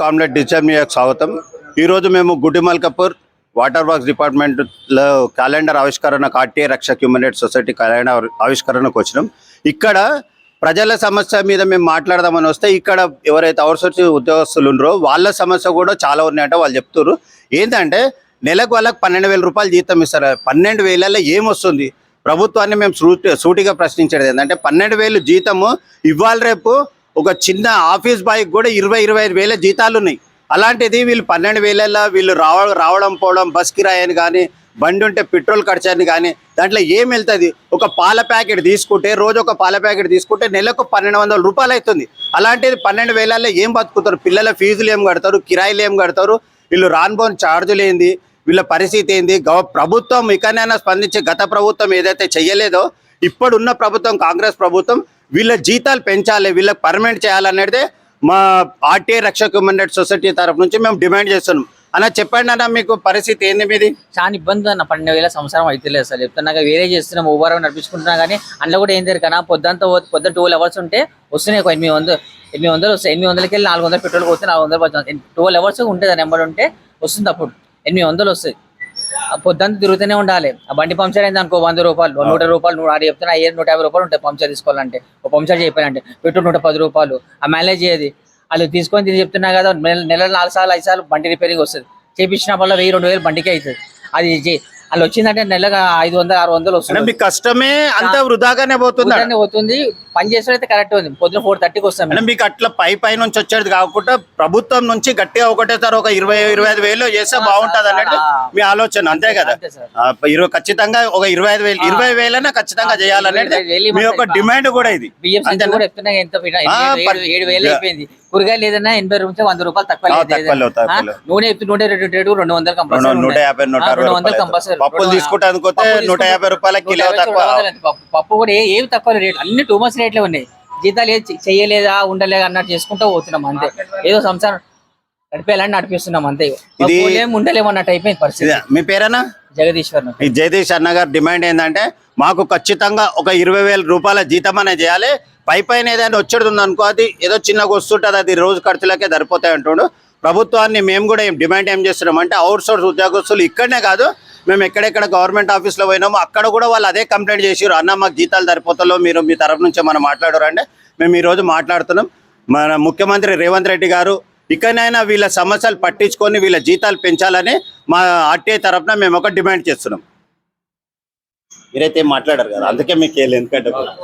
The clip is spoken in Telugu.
కామ్రేడ్ డిజిటల్ స్వాగతం. ఈరోజు మేము గుడ్డిమల్కపూర్ వాటర్ వర్క్స్ డిపార్ట్మెంట్లో క్యాలెండర్ ఆవిష్కరణ CAR-T Rakshak human rights society calendar ఆవిష్కరణకు వచ్చినాం. ఇక్కడ ప్రజల సమస్య మీద మేము మాట్లాడదామని వస్తే ఇక్కడ ఎవరైతే అవుట్సోర్స్ ఉద్యోగస్తులు ఉన్నారో వాళ్ళ సమస్య కూడా చాలా ఉన్నాయంటే వాళ్ళు చెప్తారు ఏంటంటే నెలకు వాళ్ళకి పన్నెండు వేల రూపాయలు జీతం ఇస్తారు. పన్నెండు వేలలో ఏమొస్తుంది ప్రభుత్వాన్ని మేము సూటిగా ప్రశ్నించేది ఏంటంటే పన్నెండు వేలు జీతము ఇవాళ రేపు ఒక చిన్న ఆఫీస్ బాయ్కి కూడా ఇరవై ఇరవై ఐదు వేల జీతాలు ఉన్నాయి. అలాంటిది వీళ్ళు పన్నెండు వేలల్లో వీళ్ళు రావ రావడం పోవడం బస్ కిరాయి అని కానీ బండి ఉంటే పెట్రోల్ ఖర్చు అని కానీ దాంట్లో ఏం వెళ్తుంది? ఒక పాల ప్యాకెట్ తీసుకుంటే రోజు ఒక పాల ప్యాకెట్ తీసుకుంటే నెలకు పన్నెండు వందల రూపాయలు అవుతుంది. అలాంటిది పన్నెండు వేలల్లో ఏం బతుకుతారు? పిల్లల ఫీజులు ఏం కడతారు? కిరాయిలు ఏం కడతారు? వీళ్ళు రాన్బోన్ ఛార్జీలు ఏంది? వీళ్ళ పరిస్థితి ఏంది? గవ ప్రభుత్వం ఇకనైనా స్పందించి గత ప్రభుత్వం ఏదైతే చేయలేదో ఇప్పుడున్న ప్రభుత్వం కాంగ్రెస్ ప్రభుత్వం వీళ్ళ జీతాలు పెంచాలి వీళ్ళకి పర్మనెంట్ చేయాలనేది మా ఆర్టీఐ రక్షక హ్యూమన్ సొసైటీ తరఫు నుంచి మేము డిమాండ్ చేస్తున్నాం. అన్న చెప్పండి అన్న మీకు పరిస్థితి ఏంది మీది? చాలా ఇబ్బంది అన్న పన్నెండు వేల సంవత్సరం అయితే లేదు అసలు చెప్తున్నాక వేరే చేస్తున్నాం ఓవర్ నడిపించుకుంటున్నా కానీ అందులో కూడా ఏం తెలియదు కదా పొద్దుంతా పొద్దున్న ట్వెల్వ్ అవర్స్ ఉంటే వస్తున్నాయి ఒక ఎనిమిది వందలు ఎనిమిది వందలు వస్తాయి ఎనిమిది వందలకి వెళ్ళి నాలుగు వందలు పెట్రోల్ పోతే నాలుగు వందలు పడుతుంది. ట్వెల్వ్ అవర్స్ ఉంటుంది నెంబర్ ఉంటే వస్తుంది అప్పుడు. ఎనిమిది వందలు వస్తాయి. పొద్దుంతా తిరుగుతూనే ఉండాలి. ఆ బండి పంక్చర్ అయింది అనుకో వంద రూపాయలు నూట రూపాయలు నూట ఆరు చెప్తున్నా ఏ నూట యాభై రూపాయలు ఉంటాయి పంక్చర్ తీసుకోవాలంటే ఒక పంక్చర్ చెప్పానంటే పెట్రోల్ నూట పది రూపాయలు ఆ మైలేజ్ ఏది? వాళ్ళు తీసుకొని తిరిగి చెప్తున్నా కదా నెల నెల నాలుగు సార్లు ఐదు సార్లు బండి రిపేరింగ్ వస్తుంది. చేపించినప్పుడు వెయ్యి రెండు వేలు బండికి అవుతుంది అది వాళ్ళు వచ్చిందంటే నెలగా ఐదు వందలు ఆరు వందలు వస్తుంది. కష్టమే అంత వృధాగానే పోతుంది? పోతుంది. పని చేసిన అయితే కరెక్ట్ ఉంది. పొద్దున ఫోర్ థర్టీకి వస్తాం. అంటే మీకు అట్లా పై పై నుంచి వచ్చేది కాకుండా ప్రభుత్వం నుంచి గట్టిగా ఒకటేసారి ఒక ఇరవై ఇరవై ఐదు వేలు చేస్తే బాగుంటది అనేది మీ ఆలోచన అంతే కదా? సార్. ఇరవై ఖచ్చితంగా ఒక ఇరవై ఐదు వేలు ఇరవై వేలైనా ఖచ్చితంగా చేయాలనేది మీ యొక్క డిమాండ్ కూడా ఇది. కూరగాయలు ఏదైనా ఎనభై రూపాయలు వంద రూపాయలు తక్కువ. నూనె నూనె రేటు రెండు వందలు కంపల్సరీ నూట యాభై నూట రెండు వందలు కంపల్సరీ. పప్పులు తీసుకుంటే అనుకోతే నూట యాభై రూపాయల కిలో పప్పు. కూడా ఏవి తక్కువ రేట్ అన్ని టూ మచ్ రేట్లే ఉన్నాయి? జీతాలు ఏది చె- చెయ్యలేదా ఉండలేదా అన్నట్టు చేసుకుంటూ పోతున్నాం అంతే. ఏదో సంసారం నడిపేయాలని నడిపిస్తున్నాం అంతే ఏం ఉండలేము అన్నట్టు అయిపోయింది పరిస్థితి. మీ పేరేనా జగదీశ్వర్ ఈ జగదీష్ అన్న గారి డిమాండ్ ఏంటంటే మాకు ఖచ్చితంగా ఒక ఇరవై వేల రూపాయల జీతం అనేది చేయాలి. పై పైన ఏదైనా వచ్చేది ఉంది అనుకో అది ఏదో చిన్నగా వస్తుంటుంది అది రోజు ఖర్చులకే సరిపోతాయి అంటుండు. ప్రభుత్వాన్ని మేము కూడా ఏం డిమాండ్ ఏం చేస్తున్నాం అంటే అవుట్ సోర్స్ ఉద్యోగస్తులు ఇక్కడనే కాదు మేము ఎక్కడెక్కడ గవర్నమెంట్ ఆఫీస్లో పోయినామో అక్కడ కూడా వాళ్ళు అదే కంప్లైంట్ చేసారు అన్న మాకు జీతాలు సరిపోతలో మీరు మీ తరఫు నుంచి మనం మాట్లాడరు మేము ఈరోజు మాట్లాడుతున్నాం. మన ముఖ్యమంత్రి రేవంత్ రెడ్డి గారు ఇకనైనా వీళ్ళ సమస్యలు పట్టించుకొని వీళ్ళ జీతాలు పెంచాలని మా ఆర్టీఐ తరఫున మేము ఒక డిమాండ్ చేస్తున్నాం. మీరైతే ఏం మాట్లాడారు కదా? అందుకే మీకు వెళ్ళి ఎందుకంటే